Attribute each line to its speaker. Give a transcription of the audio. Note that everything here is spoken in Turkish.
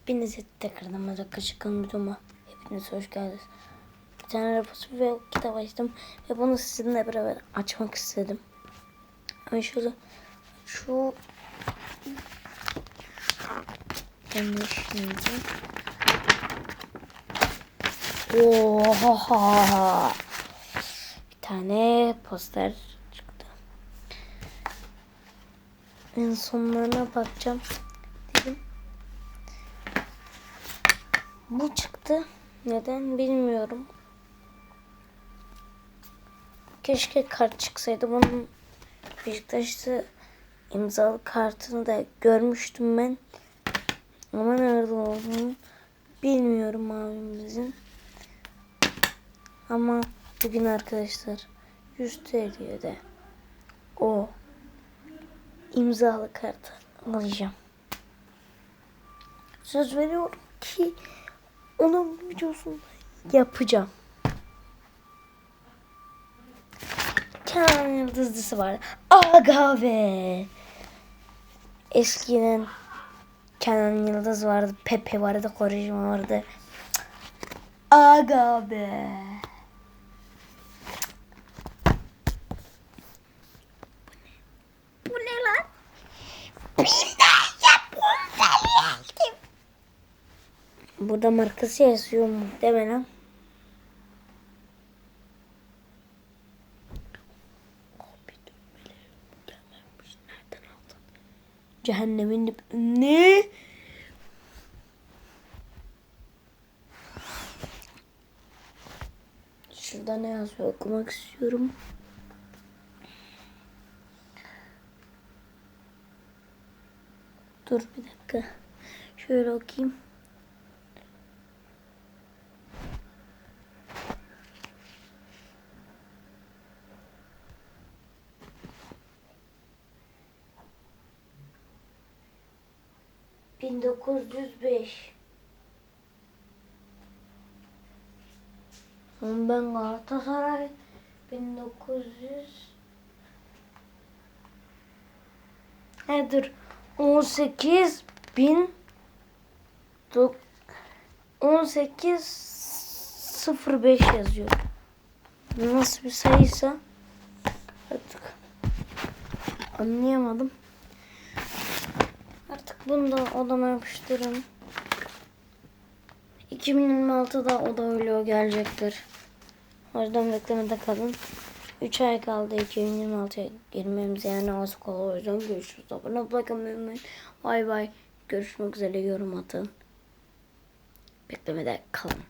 Speaker 1: Hepinize tekrardan merhaba Kaşıkın videoma. Hepiniz hoş geldiniz. Bir tane rapor ve kitap açtım. Ve bunu sizinle beraber açmak istedim. Ama şurada şu de şimdi Oha! Bir tane poster çıktı. En sonlarına bakacağım Bu çıktı. Neden bilmiyorum. Keşke kart çıksaydı. Bunun Beşiktaş'ta imzalı kartını da görmüştüm ben. Ama nerede olduğunu bilmiyorum abimizin. Ama bugün arkadaşlar 100 TL'ye de o imzalı kartı alacağım. Söz veriyorum ki onun videosunu yapacağım. Kenan Yıldız dizisi vardı. Aga be. Eskiden Kenan Yıldız vardı. Pepe vardı. Korejima vardı. Aga be. Bu ne lan? Burada markası yazıyor muhtemelen. Nereden aldın? Cehennemin. Ne? Şurada ne yazıyor okumak istiyorum. Dur bir dakika. Şöyle okuyayım. Bin dokuz yüz beş. Ben Galatasaray 1900 He dur 18 bin 18 05 yazıyor. Nasıl bir sayıysa artık anlayamadım. Bunu da odama yapıştırın. 2026'da o da öyle o gelecektir. O yüzden beklemede kalın. 3 ay kaldı 2026'ya girmemize yani az kala o yüzden görüşürüz. Abone olmayı unutmayın. Bay bay. Görüşmek üzere yorum atın. Beklemede kalın.